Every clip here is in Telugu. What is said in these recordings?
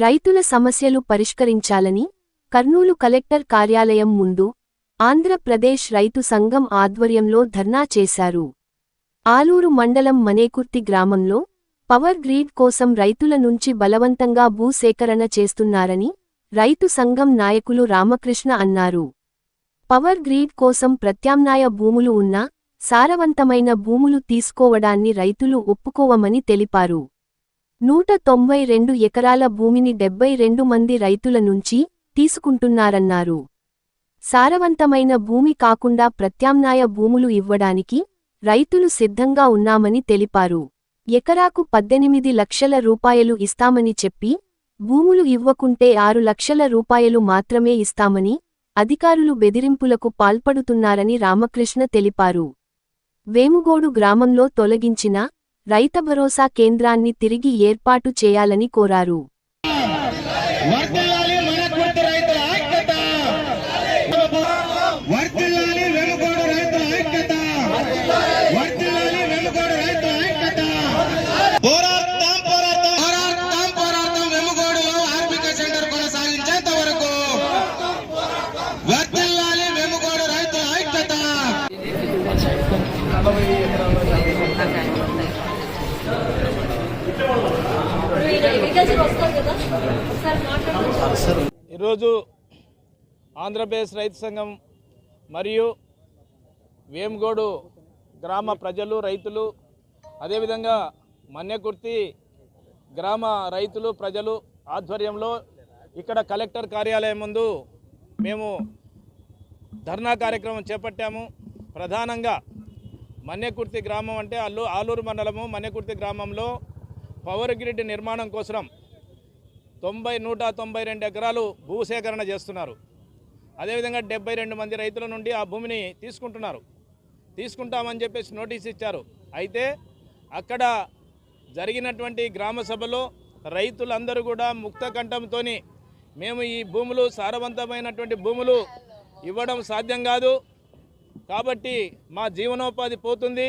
రైతుల సమస్యలు పరిష్కరించాలని కర్నూలు కలెక్టర్ కార్యాలయం ముందు ఆంధ్రప్రదేశ్ రైతు సంఘం ఆధ్వర్యంలో ధర్నా చేశారు. ఆలూరు మండలం మనేకుర్తి గ్రామంలో పవర్ గ్రీడ్ కోసం రైతుల నుంచి బలవంతంగా భూసేకరణ చేస్తున్నారని రైతు సంఘం నాయకులు రామకృష్ణ అన్నారు. పవర్ గ్రీడ్ కోసం ప్రత్యామ్నాయ భూములు ఉన్నా సారవంతమైన భూములు తీసుకోవడాన్ని రైతులు ఒప్పుకోవమని తెలిపారు. నూట తొంభై రెండు ఎకరాల భూమిని డెబ్బై రెండు మంది రైతుల నుంచి తీసుకుంటున్నారన్నారు. సారవంతమైన భూమి కాకుండా ప్రత్యామ్నాయ భూములు ఇవ్వడానికి రైతులు సిద్ధంగా ఉన్నామని తెలిపారు. ఎకరాకు పద్దెనిమిది లక్షల రూపాయలు ఇస్తామని చెప్పి భూములు ఇవ్వకుంటే ఆరు లక్షల రూపాయలు మాత్రమే ఇస్తామని అధికారులు బెదిరింపులకు పాల్పడుతున్నారని రామకృష్ణ తెలిపారు. వేముగోడు గ్రామంలో తొలగించిన రైత భరోసా కేంద్రాన్ని తిరిగి ఏర్పాటు చేయాలని కోరారు. ఈరోజు ఆంధ్రప్రదేశ్ రైతు సంఘం మరియు వేమగోడు గ్రామ ప్రజలు రైతులు అదేవిధంగా మన్యకుర్తి గ్రామ రైతులు ప్రజలు ఆధ్వర్యంలో ఇక్కడ కలెక్టర్ కార్యాలయం ముందు మేము ధర్నా కార్యక్రమం చేపట్టాము. ప్రధానంగా మన్నెకుర్తి గ్రామం అంటే అల్లు ఆలూరు మండలము మన్నెకుర్తి గ్రామంలో పవర్ గ్రిడ్ నిర్మాణం కోసం తొంభై నూట తొంభై రెండు ఎకరాలు భూసేకరణ చేస్తున్నారు. అదేవిధంగా డెబ్బై రెండు మంది రైతుల నుండి ఆ భూమిని తీసుకుంటున్నారు. తీసుకుంటామని చెప్పేసి నోటీస్ ఇచ్చారు. అయితే అక్కడ జరిగినటువంటి గ్రామ సభలో రైతులందరూ కూడా ముక్త కంఠంతో మేము ఈ భూములు సారవంతమైనటువంటి భూములు ఇవ్వడం సాధ్యం కాదు. కాబట్టి మా జీవనోపాధి పోతుంది.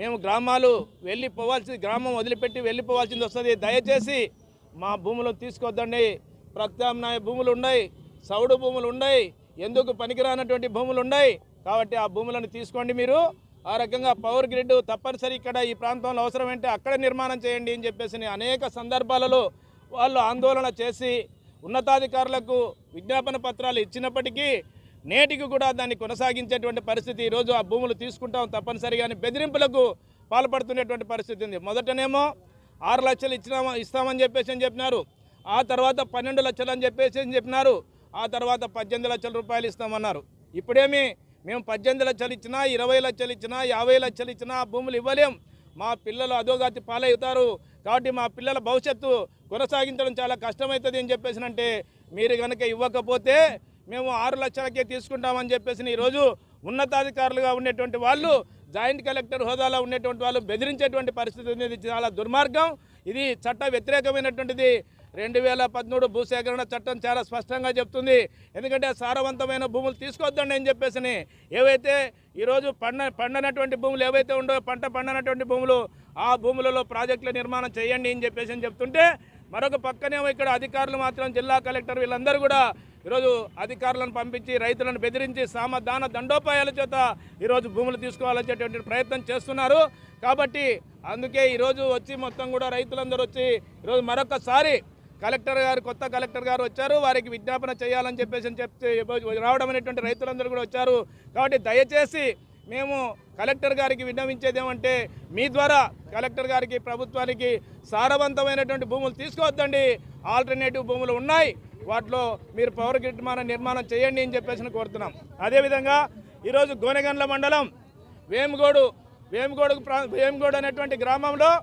మేము గ్రామాలు వెళ్ళిపోవాల్సి గ్రామం వదిలిపెట్టి వెళ్ళిపోవాల్సింది వస్తుంది. దయచేసి మా భూములు తీసుకొద్దండి. ప్రత్యామ్నాయ భూములు ఉన్నాయి సౌడు భూములు ఉన్నాయి ఎందుకు పనికిరానటువంటి భూములు ఉన్నాయి? కాబట్టి ఆ భూములను తీసుకోండి మీరు. ఆ రకంగా పవర్ గ్రిడ్ తప్పనిసరి ఇక్కడ ఈ ప్రాంతంలో అవసరమంటే అక్కడ నిర్మాణం చేయండి అని చెప్పేసి అనేక సందర్భాలలో వాళ్ళు ఆందోళన చేసి ఉన్నతాధికారులకు విజ్ఞాపన పత్రాలు ఇచ్చినప్పటికీ నేటికి కూడా దాన్ని కొనసాగించేటువంటి పరిస్థితి ఈరోజు ఆ భూములు తీసుకుంటాం తప్పనిసరిగా బెదిరింపులకు పాల్పడుతున్నటువంటి పరిస్థితి ఉంది. మొదటనేమో ఆరు లక్షలు ఇచ్చినామా ఇస్తామని చెప్పేసి అని చెప్పినారు. ఆ తర్వాత పన్నెండు లక్షలు అని చెప్పేసి అని చెప్పినారు. ఆ తర్వాత పద్దెనిమిది లక్షల రూపాయలు ఇస్తామన్నారు. ఇప్పుడేమి మేము పద్దెనిమిది లక్షలు ఇచ్చినా ఇరవై లక్షలు ఇచ్చినా యాభై లక్షలు ఇచ్చినా భూములు ఇవ్వలేం. మా పిల్లలు అధోగతి పాలవుతారు. కాబట్టి మా పిల్లల భవిష్యత్తు కొనసాగించడం చాలా కష్టమవుతుంది అని చెప్పేసినంటే మీరు కనుక ఇవ్వకపోతే మేము ఆరు లక్షలకే తీసుకుంటామని చెప్పేసి ఈరోజు ఉన్నతాధికారులుగా ఉండేటువంటి వాళ్ళు జాయింట్ కలెక్టర్ హోదాలో ఉండేటువంటి వాళ్ళు బెదిరించేటువంటి పరిస్థితి ఉంది చాలా దుర్మార్గం. ఇది చట్ట వ్యతిరేకమైనటువంటిది. రెండు వేల పదమూడు భూసేకరణ చట్టం చాలా స్పష్టంగా చెప్తుంది. ఎందుకంటే సారవంతమైన భూములు తీసుకోవద్దండి అని చెప్పేసి ఏవైతే ఈరోజు పండ పండనటువంటి భూములు ఏవైతే ఉండో పంట పండనటువంటి భూములు ఆ భూములలో ప్రాజెక్టుల నిర్మాణం చేయండి అని చెప్పేసి అని చెప్తుంటే మరొక పక్కనేమో ఇక్కడ అధికారులు మాత్రం జిల్లా కలెక్టర్ వీళ్ళందరూ కూడా ఈరోజు అధికారులను పంపించి రైతులను బెదిరించి సామధాన దండోపాయాల చేత ఈరోజు భూములు తీసుకోవాలనేటువంటి ప్రయత్నం చేస్తున్నారు. కాబట్టి అందుకే ఈరోజు వచ్చి మొత్తం కూడా రైతులందరూ వచ్చి ఈరోజు మరొకసారి కలెక్టర్ గారు కొత్త కలెక్టర్ గారు వచ్చారు. వారికి విజ్ఞాపన చేయాలని చెప్పేసి అని చెప్తే రావడం అనేటువంటి రైతులందరూ కూడా వచ్చారు. కాబట్టి దయచేసి మేము కలెక్టర్ గారికి విన్నవించేది ఏమంటే మీ ద్వారా కలెక్టర్ గారికి ప్రభుత్వానికి సారవంతమైనటువంటి భూములు తీసుకోవద్దండి. ఆల్టర్నేటివ్ భూములు ఉన్నాయి. వాటిలో మీరు పవర్ గ్రిడ్ మన నిర్మాణం చేయండి అని చెప్పేసి కోరుతున్నాం. అదేవిధంగా ఈరోజు గోనెగండ్ల మండలం వేముగోడు వేముగోడు ప్రా- వేముగోడు అనేటువంటి గ్రామంలో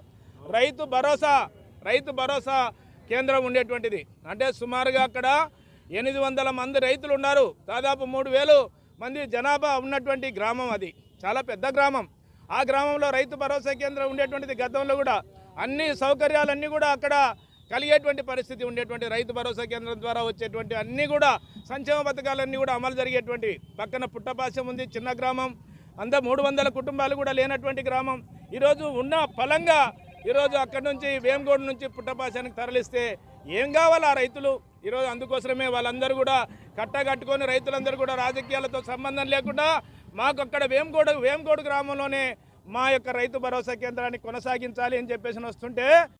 రైతు భరోసా రైతు భరోసా కేంద్రం ఉండేటువంటిది. అంటే సుమారుగా అక్కడ ఎనిమిది వందల మంది రైతులు ఉన్నారు. దాదాపు మూడు వేలు మంది జనాభా ఉన్నటువంటి గ్రామం అది. చాలా పెద్ద గ్రామం. ఆ గ్రామంలో రైతు భరోసా కేంద్రం ఉండేటువంటిది గతంలో కూడా. అన్ని సౌకర్యాలన్నీ కూడా అక్కడ కలిగేటువంటి పరిస్థితి ఉండేటువంటి రైతు భరోసా కేంద్రం ద్వారా వచ్చేటువంటి అన్నీ కూడా సంక్షేమ పథకాలన్నీ కూడా అమలు జరిగేటువంటి పక్కన పుట్టపాశం ఉంది చిన్న గ్రామం. అంత మూడు వందల కుటుంబాలు కూడా లేనటువంటి గ్రామం. ఈరోజు ఉన్న ఫలంగా ఈరోజు అక్కడి నుంచి వేమగోడు నుంచి పుట్టపాశానికి తరలిస్తే ఏం కావాలి ఆ రైతులు? ఈరోజు అందుకోసమే వాళ్ళందరూ కూడా కట్టగట్టుకొని రైతులందరూ కూడా రాజకీయాలతో సంబంధం లేకుండా మాకు అక్కడ వేమగోడు వేమగోడు గ్రామంలోనే మా యొక్క రైతు భరోసా కేంద్రాన్ని కొనసాగించాలి అని చెప్పేసి వస్తుంటే